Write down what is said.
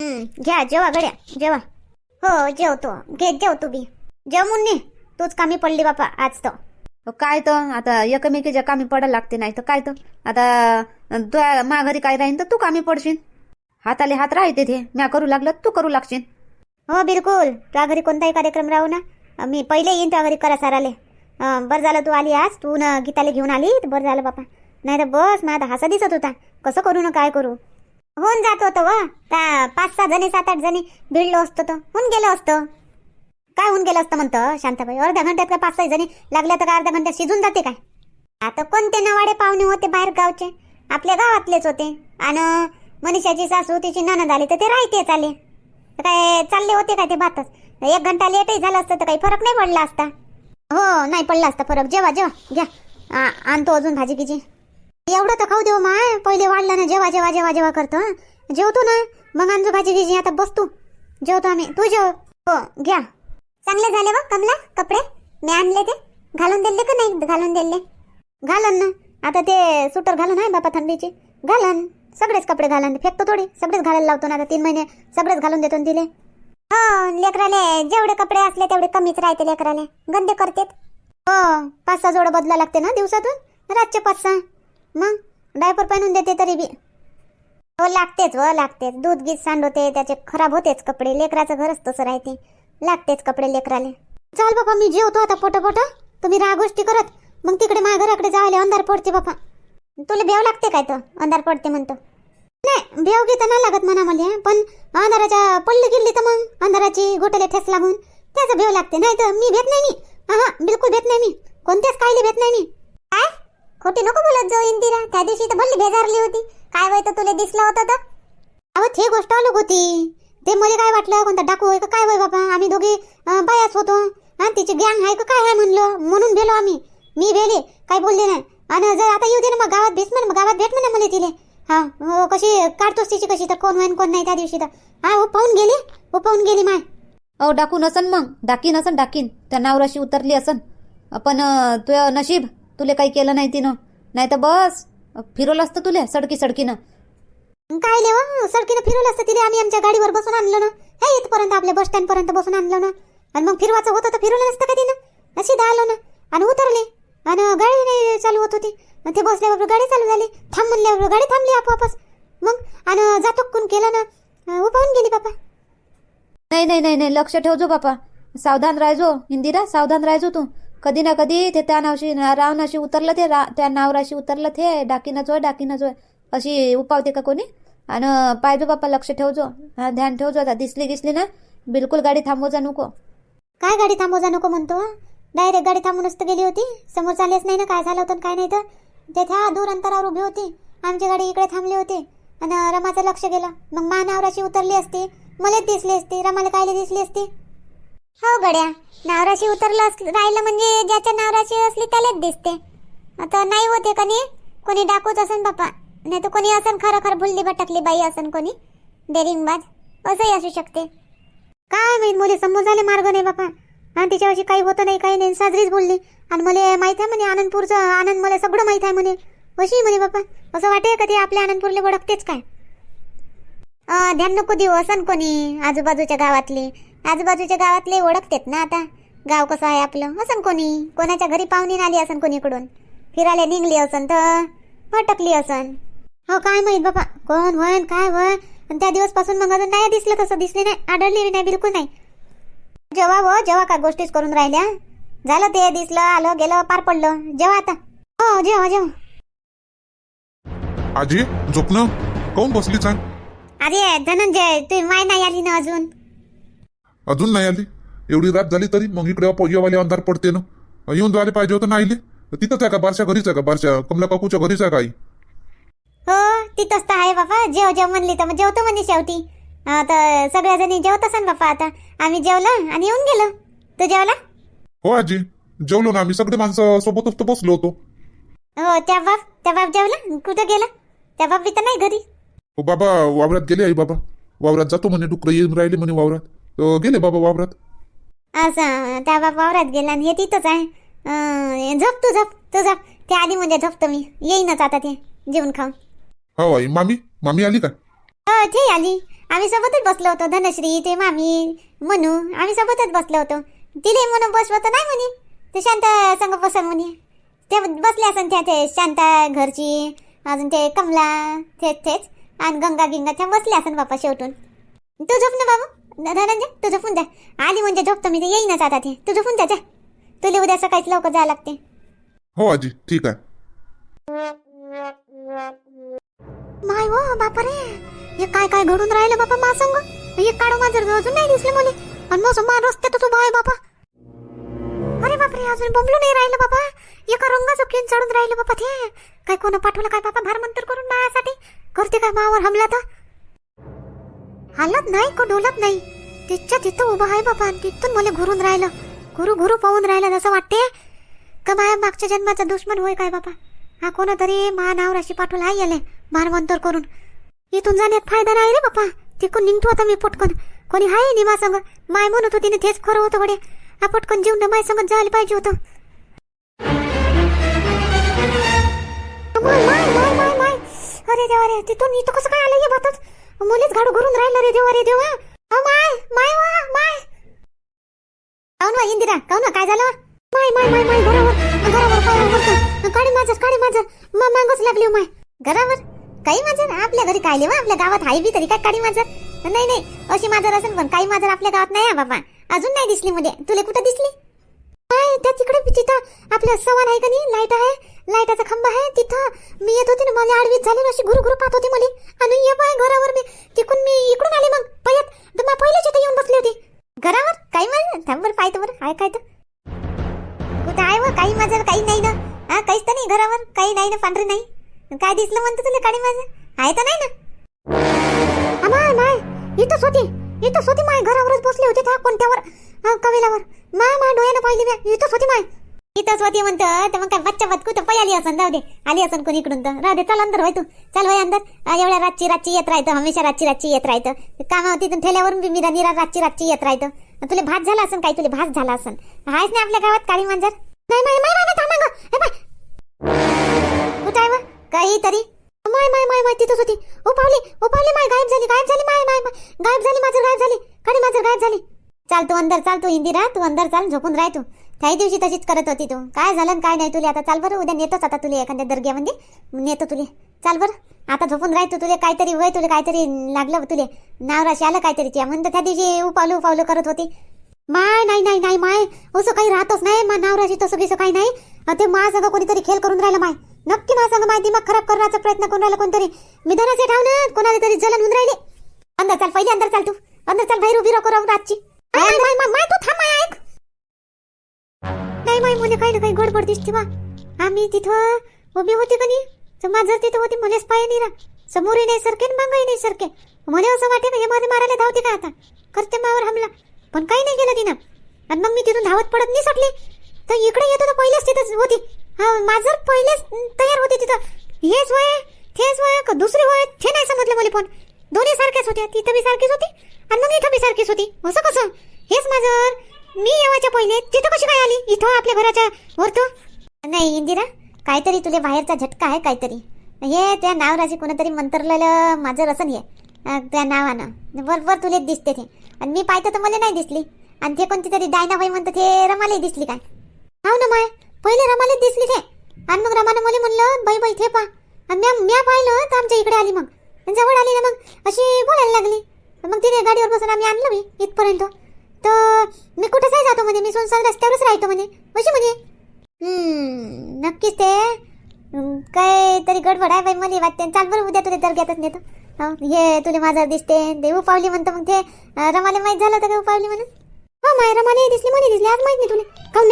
घ्या जेवा गड्या जेवा. हो जेवतो. घे जेव तू बी. जेव मुन्नी तूच कामी पडली बापा आज तर. काय तर? आता एकमेकीच्या कामी पडायला लागते नाही तर काय तर? आता तुझ्या माघारी काय राहीन तर तू कामी पडशील. हाताले हात राहते ते म्या करू लागलं तू करू लागशील. हो बिलकुल. तुझ्या घरी कोणताही कार्यक्रम राहू ना. मी पहिले येईन तुझ्या घरी करा साराले. बरं झालं तू आली आज. तू न गीताला घेऊन आली तर बरं झालं बापा. नाही तर बस माझा हसा दिसत होता. कसं करू ना काय करू? होऊन जात होतं व. पाच सहा जणी सात आठ जणी भिडलो असतो तर होऊन गेलो असतं. काय होऊन गेलं असतं म्हणतं शांताबाई? अर्ध्या घंट्यात का पाच सहा जणी लागल्या तर का अर्ध्या घंट्यात शिजून जाते काय? आता कोणते नवाडे पाहुणे होते बाहेर गावचे? आपल्या गावातलेच होते. आणि मनीषाची सासू तिची ननद आली तर ते राहतेच आले. तर काय चालले होते काय ते भातच? एक घंटा लेटही झालं असतं तर काही फरक नाही पडला असता. हो नाही पडला असता फरक. जेवा जेवा घ्या. आ- आणतो अजून भाजी गिजी एवढं तर खाऊ देऊ माय पहिले वाढलं ना जेव्हा जेव्हा जेव्हा जेव्हा करतो जेवतो ना मग आणजो भाजी गिजी आता बसतो. जेवतो आम्ही. तू जेव. हो घ्या. चांगले झाले बघ कमला कपडे. मी आणले ते. घालून दिले का नाही? घालून दिले. घालन ना. आता ते सुटर घालून आहे बापा थंडीचे. घालन. सगळेच कपडे घालन. फेकतो थोडी. सगळेच घालायला लावतो ना आता. तीन महिने सगळेच घालून देतो दिले. तिले हो लेकराले. जेवढे कपडे असले तेवढे कमीच राहते लेकराले. गंदे करतेत. हो पाच सहा जोडं बदला लागते ना दिवसातून? रातचे पाच सहा मग? डायपर पाणून देते तरी बी. हो लागतेच व लागतेच. दूध गीत सांडवते त्याचे खराब होतेच कपडे. लेकराचं घरच तसं राहते. लागतेच कपडे लेकराले. चाल बापा मी जेवतो आता पोट पोट तुम्ही राहा गोष्टी करत. मग तिकडे माझ्या घराकडे जायला अंधार पडते बापा. तुला भेव लागते काय तर? अंधार पडते म्हणतो. नाही भेव घेता नाही लागत म्हणा मला पण अंधाराच्या पडली गेली तर मग? अंधाराची गोटले ठेस लागून. त्याचं भेव लागते. नाही तर मी भेट नाही. मी हा बिलकुल भेट नाही. मी कोणत्याच कायले भेट नाही. मी काय? खोटी नको बोलत जाऊ इंदिरा. त्या दिवशी तर भल्ली बेजारली होती. काय वय तर तुला दिसलं होतं तर? अहो ते गोष्ट अलग होती. ते मला काय वाटलं कोणता डाकू होय का काय होय बाबा? आम्ही दोघे बायाच होतो. हा तिची गँग आहे का काय आहे म्हणलं? म्हणून भेलो आम्ही. मी भेले काय बोलले नाही. आणि जर आता येऊ दे ना मग गावात भेट म्हण गावात भेट म्हणा मला तिले. हा हो, कशी काढतोस तिची कशी तर कोण होईन कोण नाही त्या दिवशी तर. हा हो पाहून गेली हो पाहून गेली माय. अहो डाकून असन मग. डाकीन असन डाकीन. त्या नावराशी उतरली असन. पण तुझं नशीब तुले काही केलं नाही तिनं. नाही तर बस फिरवलं असतं तुले सडकी सडकीनं. काय लेवा सडकीनं फिरवलं असतं तिने आम्ही आमच्या गाडीवर बसून आणलं ना. हे इथपर्यंत आपल्या बस स्टँड पर्यंत बसून आणलं ना. आणि मग फिरवायचं होतं तर फिरवलं नसतं का तिनं? अशी आलो ना. आणि उतरले. आणि गाडी नाही चालू होत होती. ते बसल्यावर गाडी चालू झाली. थांब म्हणल्यावर गाडी थांबली आपोआपच. मग आणि जातो कोण केलं ना. अं, उभारून गेली बापा. नाही नाही नाही नाही. लक्ष ठेवजो बापा. सावधान राहायचो इंदिरा सावधान राहायचो तू. कधी ना कधी ते त्या नावशी रावणाशी उतरलं ते रा त्या नावराशी उतरलं ते डाकीनच होय डाकीनच होय अशी उपावते का कोणी? आणि पाहिजे बाप्पा लक्ष ठेवजो. हा ध्यान ठेवजो. आता दिसली गिसली ना बिलकुल गाडी थांबवजा नको. काय गाडी थांबवजा नको म्हणतो डायरेक्ट गाडी थांबूनच तर गेली होती. समोर चालेच नाही ना काय झालं होतं काय नाही तर. ते त्या दूर अंतरावर उभी होती. आमची गाडी इकडे थांबली होती. आणि रमाचं लक्ष गेलं. मग मा नावराशी उतरली असती. मलाच दिसली असती. रमाला कायले दिसली असती. हो गड्या. नावराशी उतरलं अस राहिलं म्हणजे ज्याच्या नावराशी असली त्यालाच दिसते. आता नाही होते का नाही कोणी डाकूच असन बापा. नाही तर कोणी असन खरं खर भुलली भटकली बाई असन कोणी? डेरिंगबाज असंही असू शकते. काय माहीत मुली समोर झाले मार्ग नाही बापा. हा तिच्यावरशी काही होतं नाही काही नाही. साजरीच बोलली आणि मला माहीत आहे म्हणे आनंदपूरचं आनंद मला सगळं माहीत आहे म्हणे. अशी म्हणे बापा. असं वाटे का ते आपल्या आनंदपूरले ओळखतेच काय? ध्यान नको देऊ असन कोणी आजूबाजूच्या गावातली. आजूबाजूच्या गावातले ओळखतेत ना आता. गाव कसं आहे आपलं? असन कोणी? कोणाच्या घरी पाहुणी आली असन कोणी इकडून फिरायला निघली असन तर? भटकली असन. हो काय माहीत बाबा? कोण होय न काय होय आणि त्या दिवसपासून मग अजून नाही दिसलं तसं. दिसले नाही आढळली नाही बिलकुल नाही. जेव्हा हो जेव्हा काय गोष्टीच करून राहिल्या? झालं ते दिसलं आलं गेलं पार पडलं. जेव्हा आता. हो जेव्हा जेव्हा. आजी झोपणं? काऊन बसलीच आहे? अरे धनंजय तुम्ही माय नाही आली ना अजून? अजून नाही आली. एवढी रात झाली तरी मग इकडे येवाले अंधार पडते ना. येऊन जायला पाहिजे होतं नाही तिथंच आहे का? बारच्या घरीच आहे का? बारच्या कमला काकूच्या घरीच आहे का आई? हो तिथंच तर आहे बाबा. जेव जेव म्हणली तर मग जेवतो म्हणजे शेवटी. तर सगळ्या जणी जेवत असन बापा आता. आम्ही जेवलं आणि येऊन गेलो. तू जेवला? हो आजी. जेवलो ना आम्ही. सगळे माणसं सोबतच तर बसलो होतो. हो त्या बाप त्या बाप जेवला? कुठं गेला? त्या बाप बी तर नाही घरी. हो बाबा वावरात गेले आई बाबा. वावरात जातो म्हणे डुकरं येऊन राहिले म्हणे वावरात. तर गेले बाबा वावरात? असं त्या बाप वावरात गेला आणि हे तिथंच आहे. अं, झोप तू झोप तू झोप. ते आधी म्हणजे झोपतो मी. येईनच आता ते जेवण खाऊन. हो आई मामी? मामी आली का? हो ते आली. आम्ही सोबतच बसलो होतो धनश्री ते मामी मनू. आम्ही सोबतच बसलो होतो. तिले म्हणून बसवत नाही म्हणे. ते शांत संग बसन म्हणे. ते बसले असन त्या ते शांता घरची अजून ते कमला तेच तेच. आणि गंगा गिंगा त्या बसल्या असन बापा शेवटून. तू झोप ना बाबू. धनंजय तू झोपून जा. आली म्हणजे झोपतो मी ते येईनच आता ते. तू झोपून जा जा. तुला उद्या सकाळीच लवकर जावं लागते. हो आजी ठीक आहे. माय हो बापा रे हे काय काय घडून राहिलं बापा मा संग? हे काढू माझं अजून नाही दिसले मला. आणि मग मा रस्त्यात उभा आहे बापा. अरे बापरे अजून बंबलो नाही राहिलं बाबा एका रंगाचं केन चढून राहिलं बापा ते. काय कोण पाठवलं काय बाबा भार मंतर करून माझ्यासाठी करते काय मावर हमला तर? हालत नाही को डोलत नाही. तिच्या तिथं उभं आहे बाबा आणि तिथून मला घुरून राहिलं. घुरू घुरू पाहून राहिलं जसं वाटते का माया मागच्या जन्माचा दुश्मन होय काय बाबा? हा कोणतरी महानावराशी पाठवला आहे याले मानवांतर करून. इथून जाण्यात फायदा नाही रे बापा तिकून निघतो आता मी पटकन. कोणी हाय नि संग माय म्हणत होती ना तेच खरं होतं गडे हा पटकन जीवन माय संगत जायला पाहिजे होतं. माय. अरे देवा रे तिथून इथं कसं काय आलं हे बातच? मुलीच घाडू घरून राहिलं रे देवा रे देवा माय माय वा माय. काऊन वा इंदिरा? काऊन काय झालं माय माय माय माय घरावर घरावर पायावर काळी माझर काळी माझर मा मांगच लागली हो, माय. घरावर? काही माझं आपल्या घरी काय लेवा आपल्या गावात हाय बी तरी काय काढी माझं? नाही नाही अशी माझं असेल पण काही माझं आपल्या गावात नाही हा बाबा. अजून नाही दिसली मध्ये तुला कुठं दिसली? काय त्या तिकडे तिथं. आपलं सवान आहे का नाही? लाइट आहे. लाईटाचा खंबा आहे तिथं. मी येत होते ना मला आडवीत झाली ना अशी गुरु गुरु पाहत होती मला. आणि ये बाय काय दिसलं म्हणतो तुला काळी माझं? आहे तर नाही ना? माय माय इथंच होती इथंच होती माय घरावरच बसली होती त्या कोणत्यावर? हा, कवेलावर. माय माय डोळ्यानं पाहिली मी. इथंच होती माय. इथंच होती म्हणतं तर मग काय बच्चा बदकू तर पै आली असन जाऊ दे. आली असन कोणी इकडून तर. राहू दे चल अंदर होय तू. चल होय अंदर. एवढ्या रातची रातची येत राहतं हमेशा रातची रातची येत राहतं. काम तिथून ठेल्यावरून बी मी निरा रातची रातची येत राहतं. तुला भात झाला असन काही तुला भात झाला असन. आहेच नाही आपल्या गावात काळी मांजर? नाही नाही नाही माय थांबा काहीतरी. माय माय माय माय तिथंच होती. ओ पावली ओ पावली माय गायब झाली गायब झाली माय माय माय. गायब झाली माझं गायब झाली. कडे माझं गायब झाली. चाल तू अंदर चाल तू इंदिरा तू अंदर चाल झोपून राह तू. त्याही दिवशी तशीच करत होती तू. काय झालं काय नाही तुला आता? चाल बरं उद्या नेतोच आता तुला एखाद्या दर्ग्यामध्ये. नेतो तुले. चाल बरं. आता झोपून राह तू तुले काहीतरी वय तुला काहीतरी लागलं तुले. नावराशी आलं काहीतरी त्या म्हणतं त्या दिवशी उपावलं उपावलं करत होती. माय नाही नाही नाही माय. असं काही राहतच नाही. मा नावराशी तसं बिसं काही नाही. ते मा संग कोणीतरी खेळ करून राहिलं माय. नक्की मला सांग माय दिमाग खराब करण्याचा प्रयत्न करून राहिला कोणतरी. मी धनाचे ठाव ना कोणाला तरी जलन होऊन राहिले. अंदर चाल पहिले अंदर चाल तू. अंदर चाल बाहेर उभी राहू रातची. माय तू थांब माय ऐक. नाही माय मुले काही ना काही गडबड दिसते बा. आम्ही तिथं उभी होती का नाही? तर माझं तिथं होती मुलेच पाय नाही रा समोरही नाही सरके मागही नाही सरके मला असं वाटे ना हे माझे मारायला धावते का आता? करते मावर हमला. पण काही नाही केलं तिनं. आणि मग मी तिथून धावत पडत नाही सुटली तर इकडे येतो तर पहिलेच तिथं होती. हा माझं पहिलेच तयार होते तिथं. हेच वय तेच वय का दुसरे वय ते नाही समजलं मला पण. दोन्ही सारख्याच होत्या तिथं बी सारखीच होती आणि मग इथं बी सारखीच होती. असं कसं? हेच माझं मी येवाच्या पहिले तिथं कशी काय आली? इथं आपल्या घराच्या वरतो नाही इंदिरा काहीतरी तुला बाहेरचा झटका आहे काहीतरी. हे त्या नावराजी कोणतरी मंतरलेलं माझं रसन हे. त्या नावानं. बरोबर तुला दिसते ते. आणि मी पाहते तर मला नाही दिसली. आणि ते कोणती तरी डायनाबाई म्हणतं ते रमालाही दिसली काय? हो ना माय. पहिले रमालाच दिसली ते आणि मग रमानं मला म्हणलं बाई बाई थे पा आणि म्या म्या पाहिलं तर आमच्या इकडे आली मग. जवळ आली ना मग अशी बोलायला लागली. मग तिने गाडीवर बसून आम्ही आणलं मी इथपर्यंत. तर मी कुठंच नाही जातो म्हणे मी सोनसाल रस्त्यावरच राहतो म्हणे. अशी म्हणे? नक्कीच ते काय तरी गडबड आहे बाई मला वाटते. चाल बरं उद्या तुला दर्ग्यातच नेतो. हे तुला माझं दिसते. ते उपावली म्हणतो मग ते. रमाले रमाला माहीत झालं तर का उपावली म्हणून? हो माय रमाला दिसली मला दिसली. आज माहीत नाही तुला. काऊन